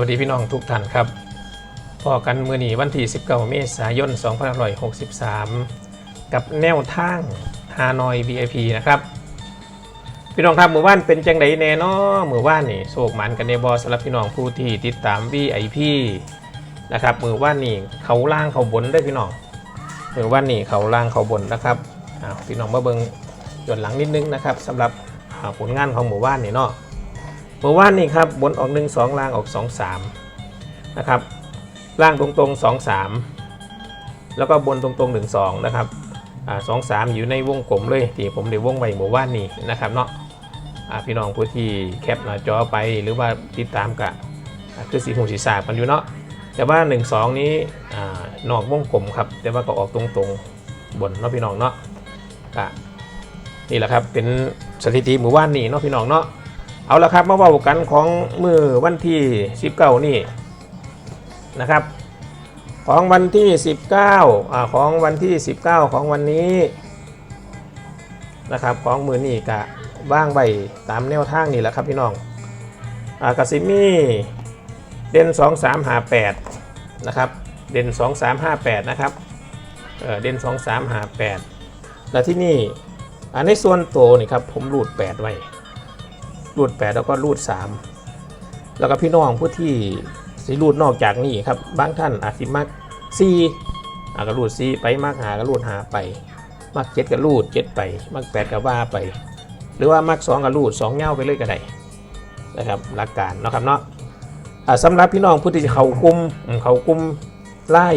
วัสดีพี่น้องทุกท่านครับพอกันมือนีวันที่ 19 เมษายน 2563 กับแนวทางฮานอย VIP นะครับ พี่น้องครับมือว่านเป็นจังไดแน่เนอมือว่านนี่โศกหมันกันในบอสำหรับพี่น้องผู้ที่ติดตาม VIP นะครับมือว่านนี่เขาล่างเขาบนได้พี่น้องมือว่านนี่เขาล่างเขาบนนะครับอ้าพี่น้องมาเบิงย้อนหลังนิดนึงนะครับสำหรับผลงานของหมู่บ้านนี่เนาะ มื่อวานนี้ครับบนออก 1 2ล่างออก 2 3นะครับล่างตรงๆ 2 3 แล้วก็บนตรงๆ 1 2นะครับสอ่า2 3อยู่ในวงกลมเลยที่ผมได้วงไว้เมื่อวานนี้นะครับเนาะพี่น้องผู้ที่แคปหน้าจอไปหรือว่าติดตามกะคือสีหูสีสากันอยู่เนาะแต่ว่า 1 2 นี้อ่านอกวงกลมครับ แต่ว่าก็ออกตรงๆบนเนาะพี่น้องเนาะกะนี่แหละครับเป็นสถิติหมู่บ้านนี้เนาะพี่น้องเนาะ เอาละครับมาเว่ากันของมือวันที่ 19 นี่นะครับ ของวันที่ 19อ่าของวันที่ 19 ของวันนี้นะครับของมือนี่กะว่างใบตามแนวทางนี่แหละครับพี่น้องอ่ากาซิมี่เด่น2 3 5 8นะครับเด่น2 3 5 8นะครับเออเด่น2 3 5 8แล้วที่นี่ในส่วนโตนี่ครับผมรูด 8 ไว้ รูด 8 แล้วก็รูด 3 แล้วก็พี่น้องผู้ที่สิรูดนอกจากนี้ครับบางท่านอาจสิมัก4อาก็รูด4ไปมักหาก็รูดหาไป มัก7ก็รูด7ไป มัก8ก็ว่าไป หรือว่ามัก2ก็รูด2เง่าไปเลยก็ได้นะครับหลักการนะครับเนาะสำหรับพี่น้องผู้ที่เขากุมเขากุมไล่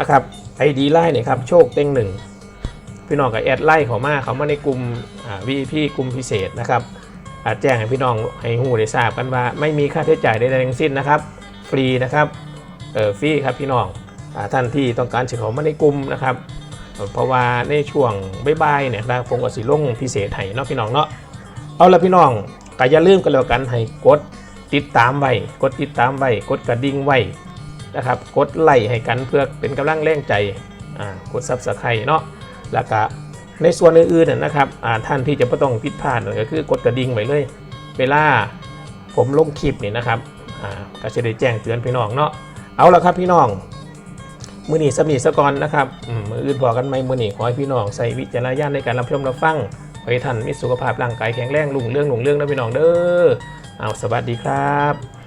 นะครับไอดีไล่เนี่ยครับโชคเต็งหนึ่งพี่น้องกับแอดไล่เขามาเขามาในกลุ่มอ่า VIP กลุ่มพิเศษนะครับ อาจแจ้งให้พี่น้องให้หูได้ทราบกันว่า ไม่มีค่าใช้จ่ายใดๆทั้งสิ้นนะครับ ฟรีนะครับเออฟรีครับพี่น้องอท่านที่ต้องการเฉเขามาในกลุ่มนะครับ เพราะว่าในช่วงบ่ายๆเนี่ยทางผมก็สิลงพิเศษให้เนาะพี่น้องเนาะเอาละพี่น้องก็อย่าลืมกันแล้วกันให้กดติดตามไว้กดติดตามไว้กดกระดิ่งไว้นะครับ กดไลค์ให้กันเพื่อเป็นกำลังแรงใจอ่ากดซับสไครต์เนาะแล้วก็ ในส่วนอื่นๆนะครับท่านที่จะไม่ต้องผิดพลาดก็คือกดกระดิ่งไว้เลย เวลาผมลงคลิปนี่นะครับก็จะได้แจ้งเตือนพี่น้องเนาะเอาละครับพี่น้องมือหนีสมีสกอนนะครับมืออื่นบอกกันไหมมือหนีขอให้พี่น้องใส่วิจารณญาณในการรับชมรับฟังขอให้ท่านมีสุขภาพร่างกายแข็งแรงลุงเรื่องหนุ่งเรื่องนะพี่น้องเด้อเอาสวัสดีครับ